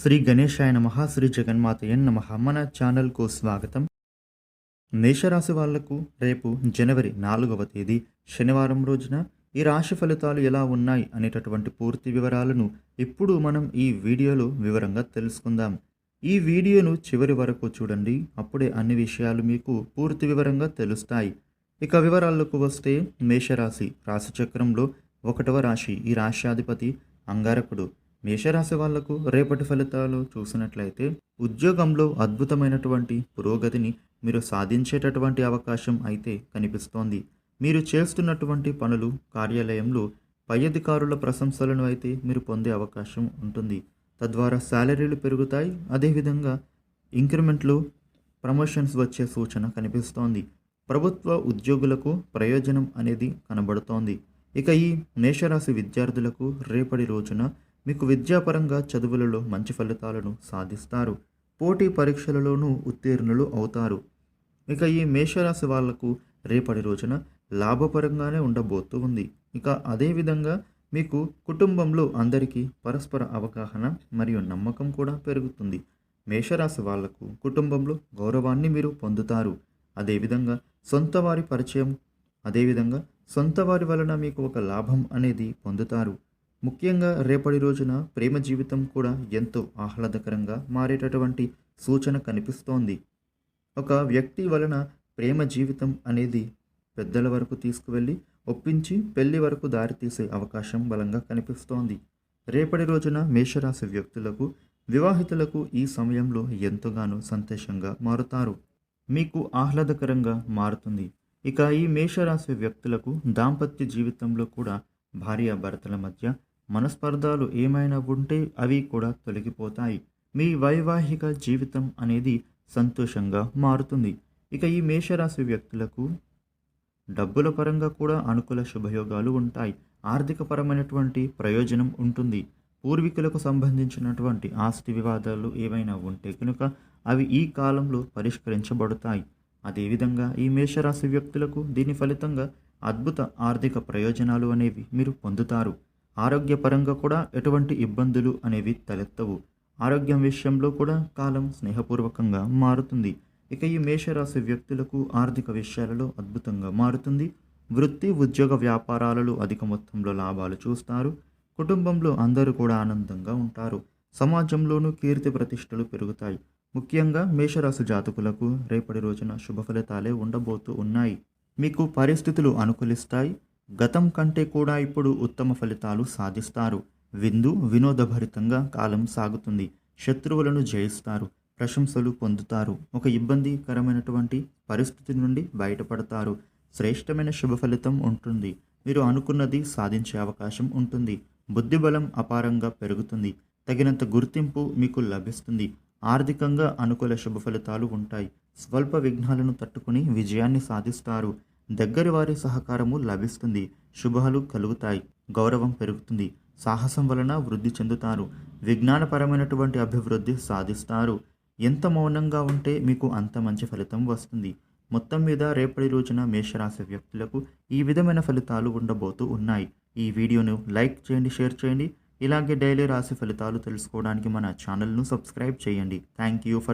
శ్రీ గణేశాయ నమ శ్రీ జగన్మాతయ నమ. మన ఛానల్కు స్వాగతం. మేషరాశి వాళ్ళకు రేపు జనవరి నాలుగవ తేదీ శనివారం రోజున ఈ రాశి ఫలితాలు ఎలా ఉన్నాయి అనేటటువంటి పూర్తి వివరాలను ఇప్పుడు మనం ఈ వీడియోలో వివరంగా తెలుసుకుందాం. ఈ వీడియోను చివరి వరకు చూడండి. అప్పుడే అన్ని విషయాలు మీకు పూర్తి వివరంగా తెలుస్తాయి. ఇక వివరాలకు వస్తే మేషరాశి రాశిచక్రంలో ఒకటవ రాశి ఈ రాశ్యాధిపతి అంగారకుడు. మేషరాశి వాళ్ళకు రేపటి ఫలితాలు చూసినట్లయితే ఉద్యోగంలో అద్భుతమైనటువంటి పురోగతిని మీరు సాధించేటటువంటి అవకాశం అయితే కనిపిస్తోంది. మీరు చేస్తున్నటువంటి పనులు కార్యాలయంలో పై అధికారుల ప్రశంసలను అయితే మీరు పొందే అవకాశం ఉంటుంది. తద్వారా శాలరీలు పెరుగుతాయి. అదేవిధంగా ఇంక్రిమెంట్లు ప్రమోషన్స్ వచ్చే సూచన కనిపిస్తోంది. ప్రభుత్వ ఉద్యోగులకు ప్రయోజనం అనేది కనబడుతోంది. ఇక ఈ మేషరాశి విద్యార్థులకు రేపటి రోజున మీకు విద్యాపరంగా చదువులలో మంచి ఫలితాలను సాధిస్తారు. పోటీ పరీక్షలలోనూ ఉత్తీర్ణులు అవుతారు. ఇక ఈ మేషరాశి వాళ్ళకు రేపటి రోజున లాభపరంగానే ఉండబోతూ ఉంది. ఇక అదేవిధంగా మీకు కుటుంబంలో అందరికీ పరస్పర అవగాహన మరియు నమ్మకం కూడా పెరుగుతుంది. మేషరాశి వాళ్ళకు కుటుంబంలో గౌరవాన్ని మీరు పొందుతారు. అదేవిధంగా సొంత వారి పరిచయం అదేవిధంగా సొంత వారి వలన మీకు ఒక లాభం అనేది పొందుతారు. ముఖ్యంగా రేపటి రోజున ప్రేమ జీవితం కూడా ఎంతో ఆహ్లాదకరంగా మారేటటువంటి సూచన కనిపిస్తోంది. ఒక వ్యక్తి వలన ప్రేమ జీవితం అనేది పెద్దల వరకు తీసుకువెళ్ళి ఒప్పించి పెళ్ళి వరకు దారితీసే అవకాశం బలంగా కనిపిస్తోంది. రేపటి రోజున మేషరాశి వ్యక్తులకు వివాహితులకు ఈ సమయంలో ఎంతగానో సంతోషంగా మారుతారు. మీకు ఆహ్లాదకరంగా మారుతుంది. ఇక ఈ మేషరాశి వ్యక్తులకు దాంపత్య జీవితంలో కూడా భార్యాభర్తల మధ్య మనస్పర్ధాలు ఏమైనా ఉంటే అవి కూడా తొలగిపోతాయి. మీ వైవాహిక జీవితం అనేది సంతోషంగా మారుతుంది. ఇక ఈ మేషరాశి వ్యక్తులకు డబ్బుల పరంగా కూడా అనుకూల శుభయోగాలు ఉంటాయి. ఆర్థికపరమైనటువంటి ప్రయోజనం ఉంటుంది. పూర్వీకులకు సంబంధించినటువంటి ఆస్తి వివాదాలు ఏవైనా ఉంటే కనుక అవి ఈ కాలంలో పరిష్కరించబడతాయి. అదేవిధంగా ఈ మేషరాశి వ్యక్తులకు దీని ఫలితంగా అద్భుత ఆర్థిక ప్రయోజనాలు అనేవి మీరు పొందుతారు. ఆరోగ్యపరంగా కూడా ఎటువంటి ఇబ్బందులు అనేవి తలెత్తవు. ఆరోగ్యం విషయంలో కూడా కాలం స్నేహపూర్వకంగా మారుతుంది. ఇక ఈ మేషరాశి వ్యక్తులకు ఆర్థిక విషయాలలో అద్భుతంగా మారుతుంది. వృత్తి ఉద్యోగ వ్యాపారాలలో అధిక మొత్తంలో లాభాలు చూస్తారు. కుటుంబంలో అందరూ కూడా ఆనందంగా ఉంటారు. సమాజంలోనూ కీర్తి ప్రతిష్టలు పెరుగుతాయి. ముఖ్యంగా మేషరాశి జాతకులకు రేపటి రోజున శుభ ఫలితాలే ఉండబోతూ ఉన్నాయి. మీకు పరిస్థితులు అనుకూలిస్తాయి. గతం కంటే కూడా ఇప్పుడు ఉత్తమ ఫలితాలు సాధిస్తారు. విందు వినోదభరితంగా కాలం సాగుతుంది. శత్రువులను జయిస్తారు. ప్రశంసలు పొందుతారు. ఒక ఇబ్బందికరమైనటువంటి పరిస్థితి నుండి బయటపడతారు. శ్రేష్టమైన శుభ ఫలితం ఉంటుంది. మీరు అనుకున్నది సాధించే అవకాశం ఉంటుంది. బుద్ధిబలం అపారంగా పెరుగుతుంది. తగినంత గుర్తింపు మీకు లభిస్తుంది. ఆర్థికంగా అనుకూల శుభ ఫలితాలు ఉంటాయి. స్వల్ప విఘ్నాలను తట్టుకుని విజయాన్ని సాధిస్తారు. దగ్గరి వారి సహకారము లభిస్తుంది. శుభాలు కలుగుతాయి. గౌరవం పెరుగుతుంది. సాహసం వలన వృద్ధి చెందుతారు. విజ్ఞానపరమైనటువంటి అభివృద్ధి సాధిస్తారు. ఎంత మౌనంగా ఉంటే మీకు అంత మంచి ఫలితం వస్తుంది. మొత్తం మీద రేపటి రోజున మేషరాశి వ్యక్తులకు ఈ విధమైన ఫలితాలు ఉండబోతూ ఉన్నాయి. ఈ వీడియోను లైక్ చేయండి షేర్ చేయండి. ఇలాగే డైలీ రాశి ఫలితాలు తెలుసుకోవడానికి మన ఛానల్ను సబ్స్క్రైబ్ చేయండి. Thank you for